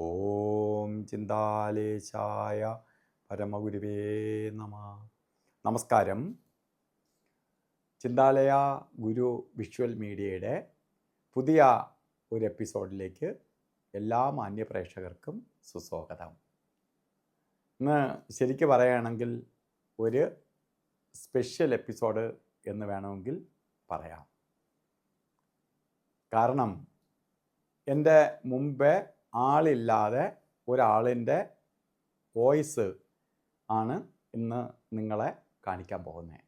ഓം ചിന്താലേശായ പരമഗുരുവേ നമ. നമസ്കാരം. ചിന്താലയ ഗുരു വിഷ്വൽ മീഡിയയുടെ പുതിയ ഒരു എപ്പിസോഡിലേക്ക് എല്ലാ മാന്യപ്രേക്ഷകർക്കും സുസ്വാഗതം. ഇന്ന് ശരിക്ക് പറയുകയാണെങ്കിൽ ഒരു സ്പെഷ്യൽ എപ്പിസോഡ് എന്ന് വേണമെങ്കിൽ പറയാം. കാരണം എന്റെ മുമ്പേ ആളില്ലാതെ ഒരാളിന്റെ വോയിസ് ആണ് ഇന്ന് നിങ്ങളെ കാണിക്കാൻ പോകുന്നത്.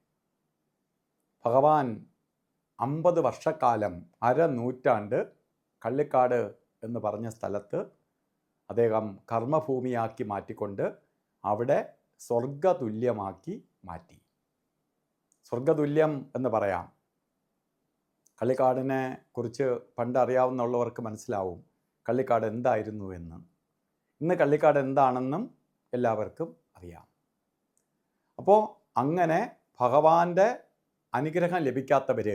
ഭഗവാൻ അമ്പത് വർഷക്കാലം അരനൂറ്റാണ്ട് കള്ളിക്കാട് എന്ന് പറഞ്ഞ സ്ഥലത്ത് അദ്ദേഹം കർമ്മഭൂമിയാക്കി മാറ്റിക്കൊണ്ട് അവിടെ സ്വർഗതുല്യമാക്കി മാറ്റി. സ്വർഗതുല്യം എന്ന് പറയാം. കള്ളിക്കാടിനെ കുറിച്ച് പണ്ട് അറിയാവുന്നുള്ളവർക്ക് മനസ്സിലാവും. കള്ളിക്കാട് എന്തായിരുന്നു എന്ന്. ഇന്ന് കള്ളിക്കാട് എന്താണെന്നും എല്ലാവർക്കും അറിയാം. അപ്പോൾ അങ്ങനെ ഭഗവാന്റെ അനുഗ്രഹം ലഭിക്കാത്തവർ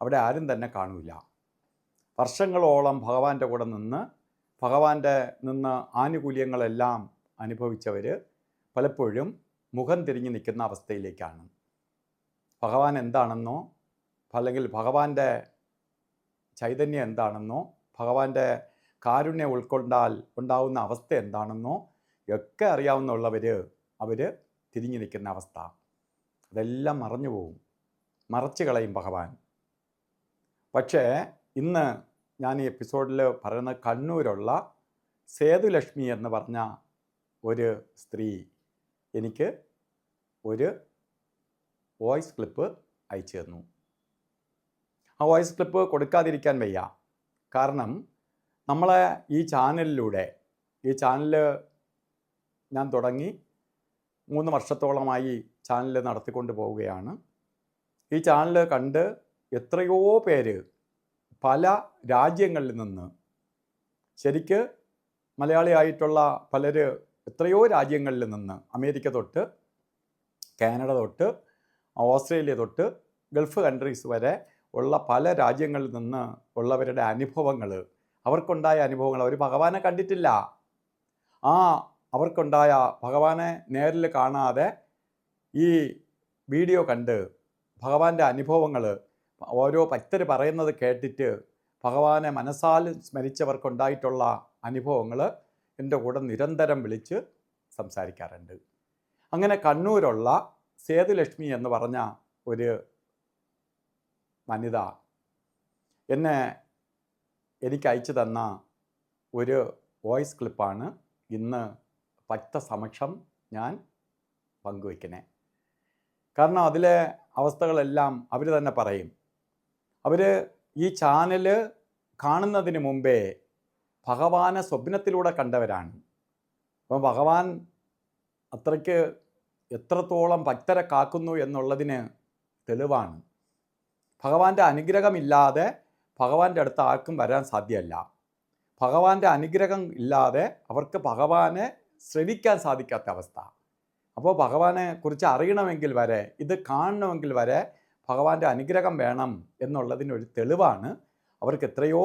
അവിടെ ആരും തന്നെ കാണൂല. വർഷങ്ങളോളം ഭഗവാന്റെ കൂടെ നിന്ന് ഭഗവാന്റെ നിന്ന് ആനുകൂല്യങ്ങളെല്ലാം അനുഭവിച്ചവർ പലപ്പോഴും മുഖം തിരിഞ്ഞു നിൽക്കുന്ന അവസ്ഥയിലേക്കാണ്. ഭഗവാൻ എന്താണെന്നോ അല്ലെങ്കിൽ ഭഗവാന്റെ ചൈതന്യം എന്താണെന്നോ ഭഗവാന്റെ കാരുണ്യം ഉൾക്കൊണ്ടാൽ ഉണ്ടാവുന്ന അവസ്ഥ എന്താണെന്നോ ഒക്കെ അറിയാവുന്നുള്ളവർ അവർ തിരിഞ്ഞു നിൽക്കുന്ന അവസ്ഥ. അതെല്ലാം മറഞ്ഞു പോവും. മറച്ചു കളയും ഭഗവാൻ. പക്ഷേ ഇന്ന് ഞാൻ ഈ എപ്പിസോഡിൽ പറയുന്ന കണ്ണൂരുള്ള സേതുലക്ഷ്മി എന്ന് പറഞ്ഞ ഒരു സ്ത്രീ എനിക്ക് ഒരു വോയിസ് ക്ലിപ്പ് അയച്ചു തന്നു. ആ വോയിസ് ക്ലിപ്പ് കൊടുക്കാതിരിക്കാൻ വയ്യ. കാരണം നമ്മളെ ഈ ചാനലിലൂടെ ഈ ചാനൽ ഞാൻ തുടങ്ങി മൂന്ന് വർഷത്തോളമായി ചാനൽ നടത്തിക്കൊണ്ട് പോവുകയാണ്. ഈ ചാനൽ കണ്ട് എത്രയോ പേര് പല രാജ്യങ്ങളിൽ നിന്ന് ശരിക്ക് മലയാളിയായിട്ടുള്ള പലർ എത്രയോ രാജ്യങ്ങളിൽ നിന്ന് അമേരിക്ക തൊട്ട് കാനഡ തൊട്ട് ഓസ്ട്രേലിയ തൊട്ട് ഗൾഫ് കൺട്രീസ് വരെ ഉള്ള പല രാജ്യങ്ങളിൽ നിന്ന് ഉള്ളവരുടെ അനുഭവങ്ങൾ അവർക്കുണ്ടായ അനുഭവങ്ങൾ അവർ ഭഗവാനെ കണ്ടിട്ടില്ല. ആ അവർക്കുണ്ടായ ഭഗവാനെ നേരിൽ കാണാതെ ഈ വീഡിയോ കണ്ട് ഭഗവാന്റെ അനുഭവങ്ങൾ ഓരോ ഭക്തർ പറയുന്നത് കേട്ടിട്ട് ഭഗവാനെ മനസ്സാൽ സ്മരിച്ചവർക്കുണ്ടായിട്ടുള്ള അനുഭവങ്ങൾ എന്റെ കൂടെ നിരന്തരം വിളിച്ച് സംസാരിക്കാറുണ്ട്. അങ്ങനെ കണ്ണൂരുള്ള സേതുലക്ഷ്മി എന്ന് പറഞ്ഞ ഒരു വനിത എന്നെ എനിക്ക് അയച്ചു തന്ന ഒരു വോയിസ് ക്ലിപ്പാണ് ഇന്ന് ഭക്തസമക്ഷം ഞാൻ പങ്കുവയ്ക്കുന്നത് കാരണം അതിലെ അവസ്ഥകളെല്ലാം അവർ തന്നെ പറയും. അവർ ഈ ചാനൽ കാണുന്നതിന് മുമ്പേ ഭഗവാനെ സ്വപ്നത്തിലൂടെ കണ്ടവരാണ്. അപ്പം ഭഗവാൻ അത്രയ്ക്ക് എത്രത്തോളം ഭക്തരെ കാക്കുന്നു എന്നുള്ളതിന് തെളിവാണ്. ഭഗവാന്റെ അനുഗ്രഹമില്ലാതെ ഭഗവാന്റെ അടുത്ത് ആർക്കും വരാൻ സാധ്യമല്ല. ഭഗവാന്റെ അനുഗ്രഹം ഇല്ലാതെ അവർക്ക് ഭഗവാനെ ശ്രവിക്കാൻ സാധിക്കാത്ത അവസ്ഥ. അപ്പോൾ ഭഗവാനെ കുറിച്ച് അറിയണമെങ്കിൽ വരെ ഇത് കാണണമെങ്കിൽ വരെ ഭഗവാന്റെ അനുഗ്രഹം വേണം എന്നുള്ളതിനൊരു തെളിവാണ്. അവർക്ക് എത്രയോ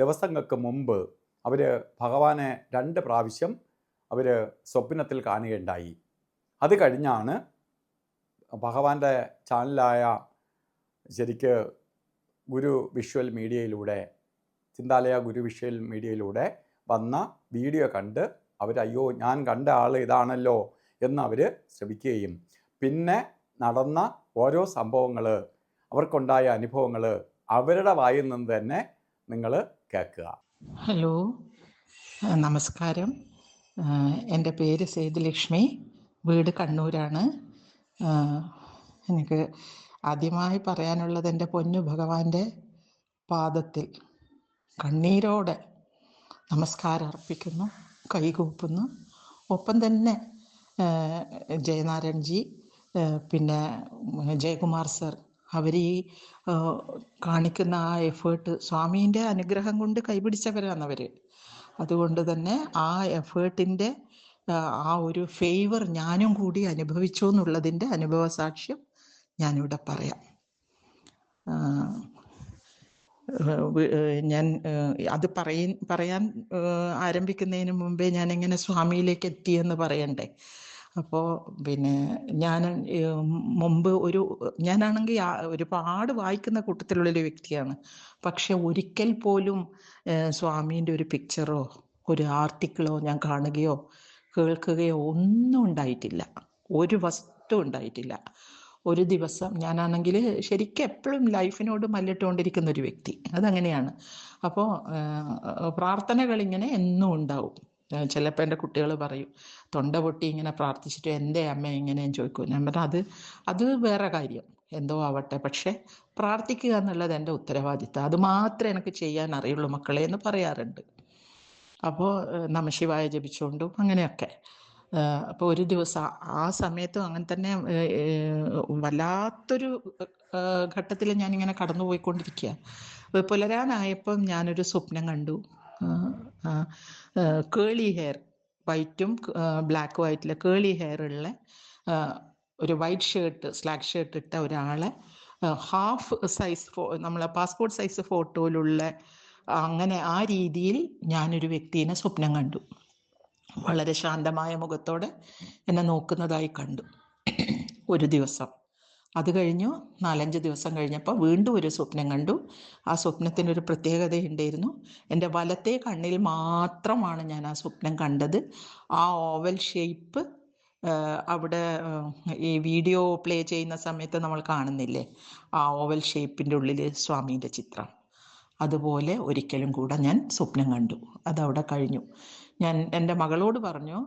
ദിവസങ്ങൾക്ക് മുമ്പ് അവർ ഭഗവാനെ രണ്ട് പ്രാവശ്യം അവർ സ്വപ്നത്തിൽ കാണുകയുണ്ടായി. അത് കഴിഞ്ഞാണ് ഭഗവാന്റെ ചാനലായ ശരിക്ക് ഗുരു വിഷ്വൽ മീഡിയയിലൂടെ ചിന്താലയ ഗുരു വിഷ്വൽ മീഡിയയിലൂടെ വന്ന വീഡിയോ കണ്ട് അവർ അയ്യോ ഞാൻ കണ്ട ആൾ ഇതാണല്ലോ എന്ന് അവർ ശ്രമിക്കുകയും പിന്നെ നടന്ന ഓരോ സംഭവങ്ങൾ അവർക്കുണ്ടായ അനുഭവങ്ങൾ അവരുടെ വായിൽ നിന്ന് തന്നെ നിങ്ങൾ കേൾക്കുക. ഹലോ നമസ്കാരം. എന്റെ പേര് സേതുലക്ഷ്മി വീട് കണ്ണൂരാണ്. എനിക്ക് ആദ്യമായി പറയാനുള്ളത് എന്റെ പൊന്നു ഭഗവാന്റെ പാദത്തിൽ കണ്ണീരോടെ നമസ്കാരം അർപ്പിക്കുന്നു കൈകൂപ്പുന്നു. ഒപ്പം തന്നെ ജയനാരായൺജി പിന്നെ ജയകുമാർ സർ അവർ ഈ കാണിക്കുന്ന ആ എഫേർട്ട് സ്വാമീന്റെ അനുഗ്രഹം കൊണ്ട് കൈപിടിച്ചവരാണ് അവർ അതുകൊണ്ട് തന്നെ ആ എഫേർട്ടിന്റെ ആ ഒരു ഫേവർ ഞാനും കൂടി അനുഭവിച്ചു എന്നുള്ളതിന്റെ അനുഭവ സാക്ഷ്യം ഞാനിവിടെ പറയാം. ഞാൻ അത് പറയ പറയാൻ ആരംഭിക്കുന്നതിന് മുമ്പേ ഞാൻ എങ്ങനെ സ്വാമിയിലേക്ക് എത്തിയെന്ന് പറയണ്ടേ? അപ്പോൾ പിന്നെ ഞാൻ മുമ്പ് ഒരു ഞാനാണെങ്കിൽ ഒരുപാട് വായിക്കുന്ന കൂട്ടത്തിലുള്ളൊരു വ്യക്തിയാണ്. പക്ഷെ ഒരിക്കൽ പോലും സ്വാമീന്റെ ഒരു പിക്ചറോ ഒരു ആർട്ടിക്കിളോ ഞാൻ കാണുകയോ കേൾക്കുകയോ ഒന്നും ഉണ്ടായിട്ടില്ല. ഒരു വസ്തു ഉണ്ടായിട്ടില്ല. ഒരു ദിവസം ഞാനാണെങ്കിൽ ശരിക്കും എപ്പോഴും ലൈഫിനോട് മല്ലിട്ടുകൊണ്ടിരിക്കുന്ന ഒരു വ്യക്തി. അതങ്ങനെയാണ്. അപ്പോൾ പ്രാർത്ഥനകൾ ഇങ്ങനെ എന്നും ഉണ്ടാവും. ചിലപ്പോൾ എന്റെ കുട്ടികൾ പറയും തൊണ്ട പൊട്ടി ഇങ്ങനെ പ്രാർത്ഥിച്ചിട്ട് എന്റെ അമ്മ ഇങ്ങനെ ചോദിക്കും. ഞാൻ പറഞ്ഞാൽ അത് അത് വേറെ കാര്യം. എന്തോ ആവട്ടെ. പക്ഷേ പ്രാർത്ഥിക്കുക എന്നുള്ളത് എന്റെ ഉത്തരവാദിത്തം. അത് മാത്രമേ എനിക്ക് ചെയ്യാൻ അറിയുള്ളൂ മക്കളെ എന്ന് പറയാറുണ്ട്. അപ്പോൾ നമശിവായ ജപിച്ചുകൊണ്ടും അങ്ങനെയൊക്കെ. അപ്പോൾ ഒരു ദിവസം ആ- സമയത്തും അങ്ങനെ തന്നെ വല്ലാത്തൊരു ഘട്ടത്തിൽ ഞാനിങ്ങനെ കടന്നു പോയിക്കൊണ്ടിരിക്കുക പുലരാനായപ്പം ഞാനൊരു സ്വപ്നം കണ്ടു. കേളി ഹെയർ വൈറ്റും ബ്ലാക്ക് വൈറ്റിലെ കേളി ഹെയർ ഉള്ള ഒരു വൈറ്റ് ഷർട്ട് സ്ലാക്ക് ഷർട്ട് ഇട്ട ഒരാളെ ഹാഫ് സൈസ് ഫോ നമ്മളെ പാസ്പോർട്ട് സൈസ് ഫോട്ടോയിലുള്ള അങ്ങനെ ആ രീതിയിൽ ഞാനൊരു വ്യക്തിനെ സ്വപ്നം കണ്ടു. വളരെ ശാന്തമായ മുഖത്തോടെ എന്നെ നോക്കുന്നതായി കണ്ടു. ഒരു ദിവസം. അത് കഴിഞ്ഞു നാലഞ്ച് ദിവസം കഴിഞ്ഞപ്പോൾ വീണ്ടും ഒരു സ്വപ്നം കണ്ടു. ആ സ്വപ്നത്തിനൊരു പ്രത്യേകത ഉണ്ടായിരുന്നു എന്റെ വലത്തെ കണ്ണിൽ മാത്രമാണ് ഞാൻ ആ സ്വപ്നം കണ്ടത്. ആ ഓവൽ ഷേപ്പ് അവിടെ ഈ വീഡിയോ പ്ലേ ചെയ്യുന്ന സമയത്ത് നമ്മൾ കാണുന്നില്ലേ? ആ ഓവൽ ഷേപ്പിന്റെ ഉള്ളിൽ സ്വാമീന്റെ ചിത്രം. അതുപോലെ ഒരിക്കലും കൂടെ ഞാൻ സ്വപ്നം കണ്ടു. അതവിടെ കഴിഞ്ഞു. ഞാൻ എന്റെ മകളോട് പറഞ്ഞു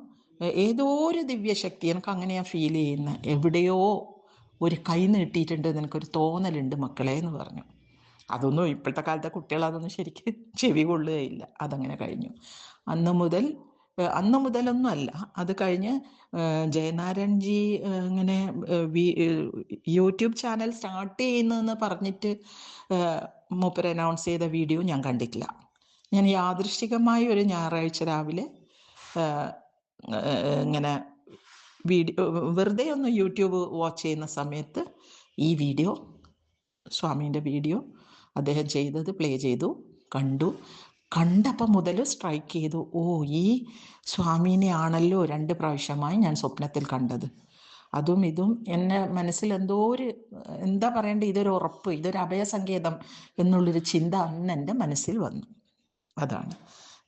ഏതോ ഒരു ദിവ്യശക്തി എനിക്ക് അങ്ങനെയാണ് ഫീൽ ചെയ്യുന്നത് എവിടെയോ ഒരു കൈ നീട്ടിയിട്ടുണ്ട് എനിക്കൊരു തോന്നലുണ്ട് മക്കളെ എന്ന് പറഞ്ഞു. അതൊന്നും ഇപ്പോഴത്തെ കാലത്തെ കുട്ടികൾ അതൊന്നും ശരിക്ക് ചെവി കൊള്ളുകയില്ല. അതങ്ങനെ കഴിഞ്ഞു. അന്ന് മുതൽ അന്ന് മുതലൊന്നും അല്ല. അത് കഴിഞ്ഞ് ജയനാരായൺജി ഇങ്ങനെ യൂട്യൂബ് ചാനൽ സ്റ്റാർട്ട് ചെയ്യുന്നതെന്ന് പറഞ്ഞിട്ട് മൂപ്പർ അനൗൺസ് ചെയ്ത വീഡിയോ ഞാൻ കണ്ടിട്ടില്ല. ഞാൻ യാദൃശ്ചികമായി ഒരു ഞായറാഴ്ച രാവിലെ ഇങ്ങനെ വീഡിയോ വെറുതെ ഒന്ന് യൂട്യൂബ് വാച്ച് ചെയ്യുന്ന സമയത്ത് ഈ വീഡിയോ സ്വാമീന്റെ വീഡിയോ അദ്ദേഹം ചെയ്തത് പ്ലേ ചെയ്തു കണ്ടു. കണ്ടപ്പം മുതൽ സ്ട്രൈക്ക് ചെയ്തു. ഓ ഈ സ്വാമീനെ ആണല്ലോ രണ്ട് പ്രാവശ്യമായി ഞാൻ സ്വപ്നത്തിൽ കണ്ടത്. അതും ഇതും എന്നെ മനസ്സിൽ എന്തോ ഒരു എന്താ പറയണ്ടേ ഇതൊരു ഉറപ്പ് ഇതൊരു അഭയസങ്കേതം എന്നുള്ളൊരു ചിന്ത അന്ന് എന്റെ മനസ്സിൽ വന്നു. അതാണ്.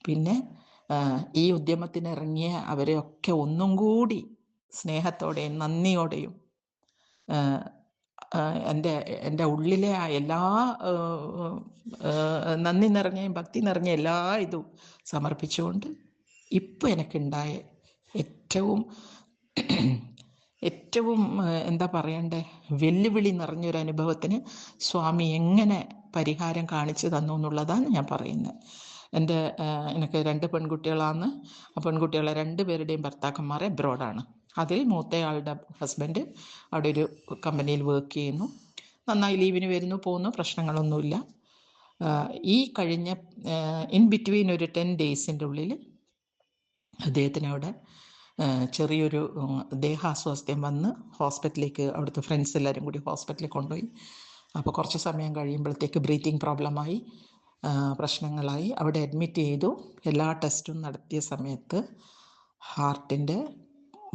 പിന്നെ ഈ ഉദ്യമത്തിന് ഇറങ്ങിയ അവരെയൊക്കെ ഒന്നും കൂടി സ്നേഹത്തോടെയും നന്ദിയോടെയും എന്റെ എന്റെ ഉള്ളിലെ ആ എല്ലാ നന്ദി നിറഞ്ഞ ഭക്തി നിറഞ്ഞ എല്ലാ ഇതും സമർപ്പിച്ചുകൊണ്ട് ഇപ്പം എനിക്കുണ്ടായ ഏറ്റവും ഏറ്റവും എന്താ പറയണ്ടേ വെല്ലുവിളി നിറഞ്ഞൊരു അനുഭവത്തിന് സ്വാമി എങ്ങനെ പരിഹാരം കാണിച്ചു തന്നു എന്നുള്ളതാണ് ഞാൻ പറയുന്നത്. എന്റെ എനിക്ക് രണ്ട് പെൺകുട്ടികളാണ്. ആ പെൺകുട്ടികളെ രണ്ട് പേരുടെയും ഭർത്താക്കന്മാർ എബ്രോഡാണ് അതിൽ മൂത്തയാളുടെ ഹസ്ബൻഡ് അവിടെ ഒരു കമ്പനിയിൽ വർക്ക് ചെയ്യുന്നു. നന്നായി ലീവിന് വരുന്നു പോകുന്നു പ്രശ്നങ്ങളൊന്നുമില്ല. ഈ കഴിഞ്ഞ ഇൻ ബിറ്റ്വീൻ ഒരു ടെൻ ഡേയ്സിന്റെ ഉള്ളിൽ അദ്ദേഹത്തിന് അവിടെ ചെറിയൊരു ദേഹാസ്വാസ്ഥ്യം വന്ന് ഹോസ്പിറ്റലിലേക്ക് അവിടുത്തെ ഫ്രണ്ട്സ് എല്ലാവരും കൂടി ഹോസ്പിറ്റലിൽ കൊണ്ടുപോയി. അപ്പോൾ കുറച്ച് സമയം കഴിയുമ്പോഴത്തേക്ക് ബ്രീത്തിങ് പ്രോബ്ലമായി പ്രശ്നങ്ങളായി. അവിടെ അഡ്മിറ്റ് ചെയ്തു. എല്ലാ ടെസ്റ്റും നടത്തിയ സമയത്ത് ഹാർട്ടിന്റെ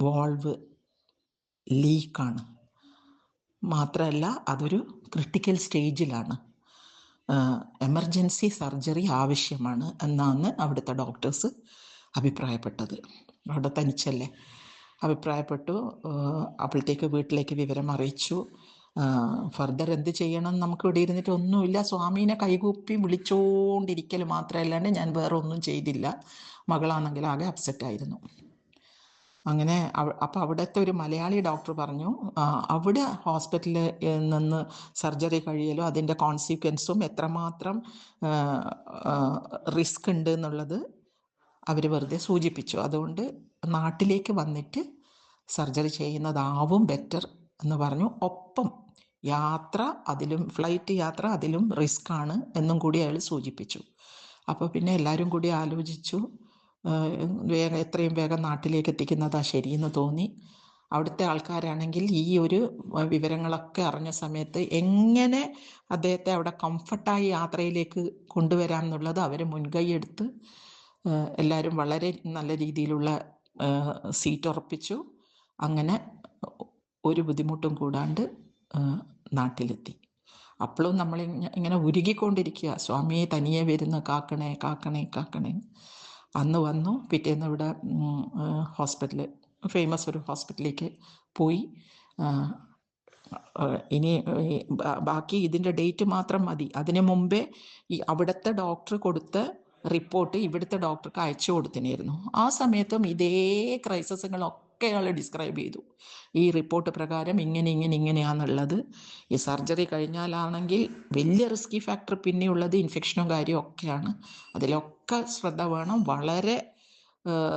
വോൾവ് ലീക്കാണ് മാത്രമല്ല അതൊരു ക്രിട്ടിക്കൽ സ്റ്റേജിലാണ് എമർജൻസി സർജറി ആവശ്യമാണ് എന്നാണ് അവിടുത്തെ ഡോക്ടേഴ്സ് അഭിപ്രായപ്പെട്ടത്. അവിടെ തനിച്ചല്ലേ അഭിപ്രായപ്പെട്ടു. അപ്പോഴത്തേക്ക് വീട്ടിലേക്ക് വിവരം അറിയിച്ചു. ഫർദർ എന്ത് ചെയ്യണം നമുക്ക് ഇവിടെ ഇരുന്നിട്ട് ഒന്നുമില്ല. സ്വാമീനെ കൈകൂപ്പി വിളിച്ചോണ്ടിരിക്കൽ മാത്രമല്ലാണ്ട് ഞാൻ വേറെ ഒന്നും ചെയ്തില്ല. മകളാണെങ്കിൽ ആകെ അപ്സെറ്റ് ആയിരുന്നു. അങ്ങനെ അപ്പൊ അവിടുത്തെ ഒരു മലയാളി ഡോക്ടർ പറഞ്ഞു അവിടെ ഹോസ്പിറ്റലിൽ നിന്ന് സർജറി കഴിയലോ അതിന്റെ കോൺസിക്വൻസും എത്രമാത്രം റിസ്ക് ഉണ്ട് എന്നുള്ളത് അവർ വെറുതെ സൂചിപ്പിച്ചു. അതുകൊണ്ട് നാട്ടിലേക്ക് വന്നിട്ട് സർജറി ചെയ്യുന്നതാവും ബെറ്റർ എന്ന് പറഞ്ഞു. ഒപ്പം യാത്ര അതിലും ഫ്ലൈറ്റ് യാത്ര അതിലും റിസ്ക് ആണ് എന്നും കൂടി അയാൾ സൂചിപ്പിച്ചു. അപ്പോൾ പിന്നെ എല്ലാവരും കൂടി ആലോചിച്ചു വേഗം എത്രയും വേഗം നാട്ടിലേക്ക് എത്തിക്കുന്നതാ ശരിയെന്ന് തോന്നി. അവിടുത്തെ ആൾക്കാരാണെങ്കിൽ ഈ ഒരു വിവരങ്ങളൊക്കെ അറിഞ്ഞ സമയത്ത് എങ്ങനെ അദ്ദേഹത്തെ അവിടെ കംഫർട്ടായി യാത്രയിലേക്ക് കൊണ്ടുവരാം എന്നുള്ളത് അവർ മുൻകൈ എടുത്ത് എല്ലാവരും വളരെ നല്ല രീതിയിലുള്ള സീറ്റ് ഉറപ്പിച്ചു. അങ്ങനെ ഒരു ബുദ്ധിമുട്ടും കൂടാണ്ട് നാട്ടിലെത്തി. അപ്പോഴും നമ്മൾ ഇങ്ങനെ ഉരുകിക്കൊണ്ടിരിക്കുക സ്വാമിയെ തനിയെ വരുന്ന കാക്കണേ കാക്കണേ കാക്കണേ. അന്ന് വന്നു. പിറ്റേന്ന് ഇവിടെ ഹോസ്പിറ്റൽ ഫേമസ് ഒരു ഹോസ്പിറ്റലിലേക്ക് പോയി. ഇനി ബാക്കി ഇതിന്റെ ഡേറ്റ് മാത്രം മതി. അതിനു മുമ്പേ ഈ അവിടുത്തെ ഡോക്ടർ കൊടുത്ത റിപ്പോർട്ട് ഇവിടുത്തെ ഡോക്ടർക്ക് അയച്ചു കൊടുത്തിനായിരുന്നു ആ സമയത്തും ഇതേ ക്രൈസിസുകളൊക്കെ അയാൾ ഡിസ്ക്രൈബ് ചെയ്തു. ഈ റിപ്പോർട്ട് പ്രകാരം ഇങ്ങനെ ഇങ്ങനെ ഇങ്ങനെയാണെന്നുള്ളത് ഈ സർജറി കഴിഞ്ഞാലാണെങ്കിൽ വലിയ റിസ്കി ഫാക്ടർ പിന്നെയുള്ളത് ഇൻഫെക്ഷനും കാര്യവും ഒക്കെയാണ്. അതിലൊക്കെ ശ്രദ്ധ വേണം. വളരെ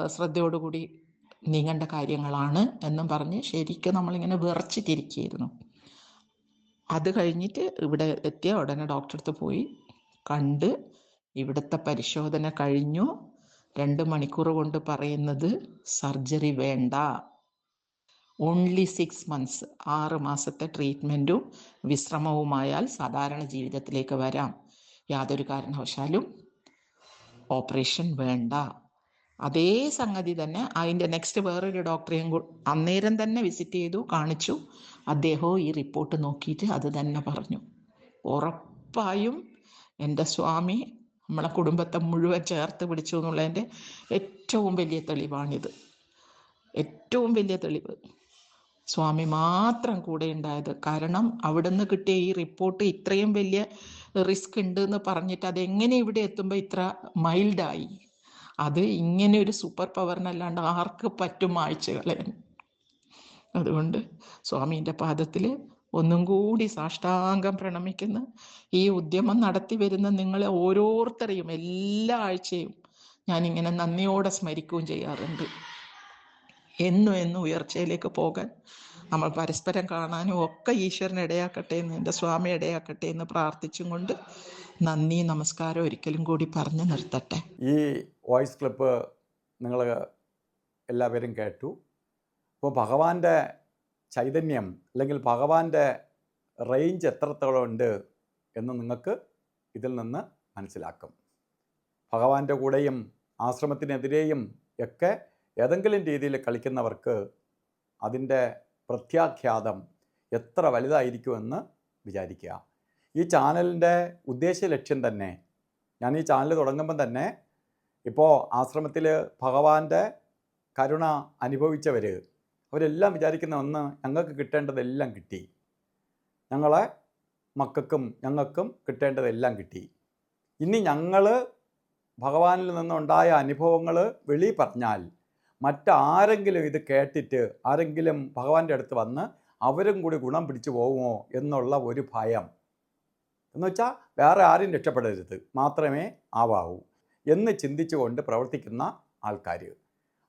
ശ്രദ്ധയോടുകൂടി നീങ്ങേണ്ട കാര്യങ്ങളാണ് എന്നും പറഞ്ഞ് ശരിക്കും നമ്മളിങ്ങനെ വിറച്ചിട്ടിരിക്കുകയായിരുന്നു. അത് കഴിഞ്ഞിട്ട് ഇവിടെ എത്തിയ ഉടനെ ഡോക്ടറെ അടുത്ത് പോയി കണ്ട് ഇവിടുത്തെ പരിശോധന കഴിഞ്ഞു. രണ്ട് മണിക്കൂർ കൊണ്ട് പറയുന്നത് സർജറി വേണ്ട. ഓൺലി സിക്സ് മന്ത്സ് ആറ് മാസത്തെ ട്രീറ്റ്മെന്റും വിശ്രമവുമായാൽ സാധാരണ ജീവിതത്തിലേക്ക് വരാം. യാതൊരു കാരണവശാലും ഓപ്പറേഷൻ വേണ്ട. അതേ സംഗതി തന്നെ അതിന്റെ നെക്സ്റ്റ് വേറൊരു ഡോക്ടറെയും അന്നേരം തന്നെ വിസിറ്റ് ചെയ്തു കാണിച്ചു. അദ്ദേഹവും ഈ റിപ്പോർട്ട് നോക്കിയിട്ട് അത് തന്നെ പറഞ്ഞു. ഉറപ്പായും എന്റെ സ്വാമി നമ്മളെ കുടുംബത്തെ മുഴുവൻ ചേർത്ത് പിടിച്ചു എന്നുള്ളതിന്റെ ഏറ്റവും വലിയ തെളിവാണിത്. ഏറ്റവും വലിയ തെളിവ്. സ്വാമി മാത്രം കൂടെ ഉണ്ടായത്. കാരണം അവിടുന്ന് കിട്ടിയ ഈ റിപ്പോർട്ട് ഇത്രയും വലിയ റിസ്ക് ഉണ്ട് എന്ന് പറഞ്ഞിട്ട് അതെങ്ങനെ ഇവിടെ എത്തുമ്പോൾ ഇത്ര മൈൽഡായി അത് ഇങ്ങനെ ഒരു സൂപ്പർ പവറിനല്ലാണ്ട് ആർക്ക് പറ്റും ആഴ്ചകളെ? അതുകൊണ്ട് സ്വാമീന്റെ പാദത്തിൽ ഒന്നും കൂടി സാഷ്ടാംഗം പ്രണമിക്കുന്ന ഈ ഉദ്യമം നടത്തി വരുന്ന നിങ്ങളെ ഓരോരുത്തരെയും എല്ലാ ആഴ്ചയും ഞാനിങ്ങനെ നന്ദിയോടെ സ്മരിക്കുകയും ചെയ്യാറുണ്ട്. എന്നും എന്നും ഉയർച്ചയിലേക്ക് പോകാൻ നമ്മൾ പരസ്പരം കാണാനും ഒക്കെ ഈശ്വരൻ ഇടയാക്കട്ടെ എന്ന് എന്റെ സ്വാമി ഇടയാക്കട്ടെ എന്ന് പ്രാർത്ഥിച്ചും കൊണ്ട് നന്ദി നമസ്കാരം ഒരിക്കലും കൂടി പറഞ്ഞു നിർത്തട്ടെ. ഈ വോയിസ് ക്ലിപ്പ് നിങ്ങൾ എല്ലാവരും കേട്ടു. അപ്പോൾ ഭഗവാന്റെ ചൈതന്യം അല്ലെങ്കിൽ ഭഗവാന്റെ റേഞ്ച് എത്രത്തോളം ഉണ്ട് എന്ന് നിങ്ങൾക്ക് ഇതിൽ നിന്ന് മനസ്സിലാക്കും. ഭഗവാന്റെ കൂടെയും ആശ്രമത്തിനെതിരെയും ഒക്കെ ഏതെങ്കിലും രീതിയിൽ കളിക്കുന്നവർക്ക് അതിന്റെ പ്രത്യാഖ്യാതം എത്ര വലുതായിരിക്കുമെന്ന് വിചാരിക്കുക. ഈ ചാനലിന്റെ ഉദ്ദേശ ലക്ഷ്യം തന്നെ ഞാൻ ഈ ചാനൽ തുടങ്ങുമ്പം തന്നെ ഇപ്പോൾ ആശ്രമത്തിൽ ഭഗവാന്റെ കരുണ അനുഭവിച്ചവർ അവരെല്ലാം വിചാരിക്കുന്ന ഒന്ന് ഞങ്ങൾക്ക് കിട്ടേണ്ടതെല്ലാം കിട്ടി. ഞങ്ങളെ മക്കൾക്കും ഞങ്ങൾക്കും കിട്ടേണ്ടതെല്ലാം കിട്ടി. ഇനി ഞങ്ങൾ ഭഗവാനിൽ നിന്നുണ്ടായ അനുഭവങ്ങൾ വെളി പറഞ്ഞാൽ മറ്റാരെങ്കിലും ഇത് കേട്ടിട്ട് ആരെങ്കിലും ഭഗവാന്റെ അടുത്ത് വന്ന് അവരും കൂടി ഗുണം പിടിച്ചു പോകുമോ എന്നുള്ള ഒരു ഭയം. എന്ന് വെച്ചാൽ വേറെ ആരും രക്ഷപ്പെടരുത്. മാത്രമേ ആവാവൂ എന്ന് ചിന്തിച്ചുകൊണ്ട് പ്രവർത്തിക്കുന്ന ആൾക്കാർ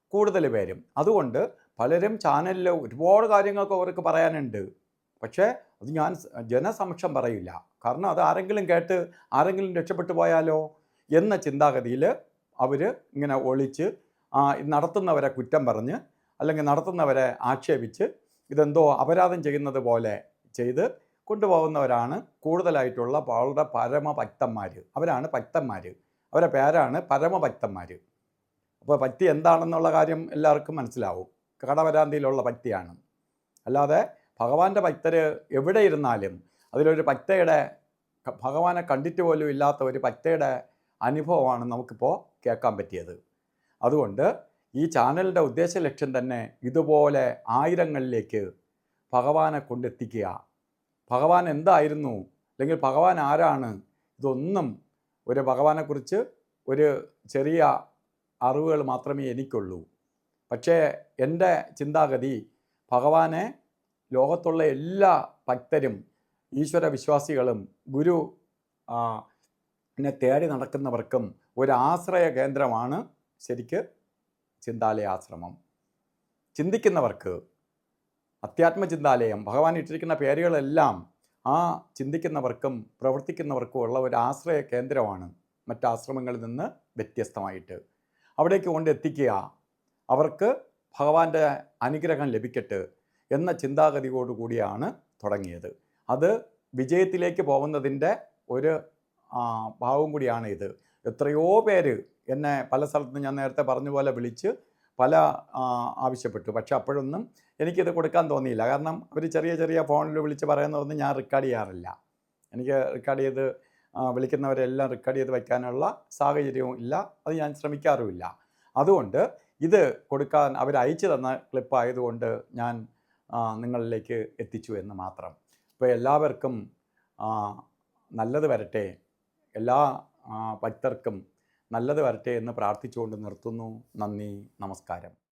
കൂടുതൽ പേരും. അതുകൊണ്ട് പലരും ചാനലിൽ ഒരുപാട് കാര്യങ്ങൾക്ക് അവർക്ക് പറയാനുണ്ട്. പക്ഷേ അത് ഞാൻ ജനസമക്ഷം പറയില്ല. കാരണം അത് ആരെങ്കിലും കേട്ട് ആരെങ്കിലും രക്ഷപ്പെട്ടു പോയാലോ എന്ന ചിന്താഗതിയിൽ അവർ ഇങ്ങനെ ഒളിച്ച് നടത്തുന്നവരെ കുറ്റം പറഞ്ഞ് അല്ലെങ്കിൽ നടത്തുന്നവരെ ആക്ഷേപിച്ച് ഇതെന്തോ അപരാധം ചെയ്യുന്നത് പോലെ ചെയ്ത് കൊണ്ടുപോകുന്നവരാണ് കൂടുതലായിട്ടുള്ള വളരെ പരമഭക്തന്മാർ അവരാണ് ഭക്തന്മാർ അവരുടെ പേരാണ് പരമഭക്തന്മാർ അപ്പോൾ ഭക്തി എന്താണെന്നുള്ള കാര്യം എല്ലാവർക്കും മനസ്സിലാവും. കടവരാന്തിയിലുള്ള ഭക്തിയാണ് അല്ലാതെ ഭഗവാന്റെ ഭക്തർ എവിടെ ഇരുന്നാലും അതിലൊരു ഭക്തയുടെ ഭഗവാനെ കണ്ടിട്ട് പോലും ഇല്ലാത്ത ഒരു ഭക്തയുടെ അനുഭവമാണ് നമുക്കിപ്പോൾ കേൾക്കാൻ പറ്റിയത്. അതുകൊണ്ട് ഈ ചാനലിന്റെ ഉദ്ദേശ ലക്ഷ്യം തന്നെ ഇതുപോലെ ആയിരങ്ങളിലേക്ക് ഭഗവാനെ കൊണ്ടെത്തിക്കുക. ഭഗവാൻ എന്തായിരുന്നു? അല്ലെങ്കിൽ ഭഗവാൻ ആരാണ്? ഇതൊന്നും ഒരു ഭഗവാനെക്കുറിച്ച് ഒരു ചെറിയ അറിവുകൾ മാത്രമേ എനിക്കുള്ളൂ. പക്ഷേ എന്റെ ചിന്താഗതി ഭഗവാനെ ലോകത്തുള്ള എല്ലാ ഭക്തരും ഈശ്വര വിശ്വാസികളും ഗുരു എന്നെ തേടി നടക്കുന്നവർക്കും ഒരു ആശ്രയ കേന്ദ്രമാണ് ശരിക്ക് ചിന്താലയ ആശ്രമം. ചിന്തിക്കുന്നവർക്ക് അധ്യാത്മചിന്താലയം ഭഗവാൻ ഇട്ടിരിക്കുന്ന പേരുകളെല്ലാം ആ ചിന്തിക്കുന്നവർക്കും പ്രവർത്തിക്കുന്നവർക്കും ഉള്ള ഒരു ആശ്രയ കേന്ദ്രമാണ് മറ്റാശ്രമങ്ങളിൽ നിന്ന് വ്യത്യസ്തമായിട്ട്. അവിടേക്ക് കൊണ്ടെത്തിക്കുക അവർക്ക് ഭഗവാന്റെ അനുഗ്രഹം ലഭിക്കട്ടെ എന്ന ചിന്താഗതിയോടുകൂടിയാണ് തുടങ്ങിയത്. അത് വിജയത്തിലേക്ക് പോകുന്നതിന്റെ ഒരു ഭാവം കൂടിയാണ് ഇത്. എത്രയോ പേര് എന്നെ പല സ്ഥലത്തും ഞാൻ നേരത്തെ പറഞ്ഞ പോലെ വിളിച്ച് പല ആവശ്യപ്പെട്ടു. പക്ഷെ അപ്പോഴൊന്നും എനിക്കിത് കൊടുക്കാൻ തോന്നിയില്ല. കാരണം അവർ ചെറിയ ചെറിയ ഫോണിൽ വിളിച്ച് പറയുന്നതൊന്നും ഞാൻ റെക്കോർഡ് ചെയ്യാറില്ല. എനിക്ക് റെക്കോർഡ് ചെയ്ത് വിളിക്കുന്നവരെല്ലാം റെക്കോർഡ് ചെയ്ത് വയ്ക്കാനുള്ള സാഹചര്യവും ഇല്ല. അത് ഞാൻ ശ്രമിക്കാറുമില്ല. അതുകൊണ്ട് ഇത് കൊടുക്കാൻ അവർ അയച്ചു തന്ന ക്ലിപ്പായതുകൊണ്ട് ഞാൻ നിങ്ങളിലേക്ക് എത്തിച്ചു എന്ന് മാത്രം. ഇപ്പോൾ എല്ലാവർക്കും നല്ലത് വരട്ടെ. എല്ലാ ഭക്തർക്കും നല്ലത് വരട്ടെ എന്ന് പ്രാർത്ഥിച്ചുകൊണ്ട് നിർത്തുന്നു. നന്ദി. നമസ്കാരം.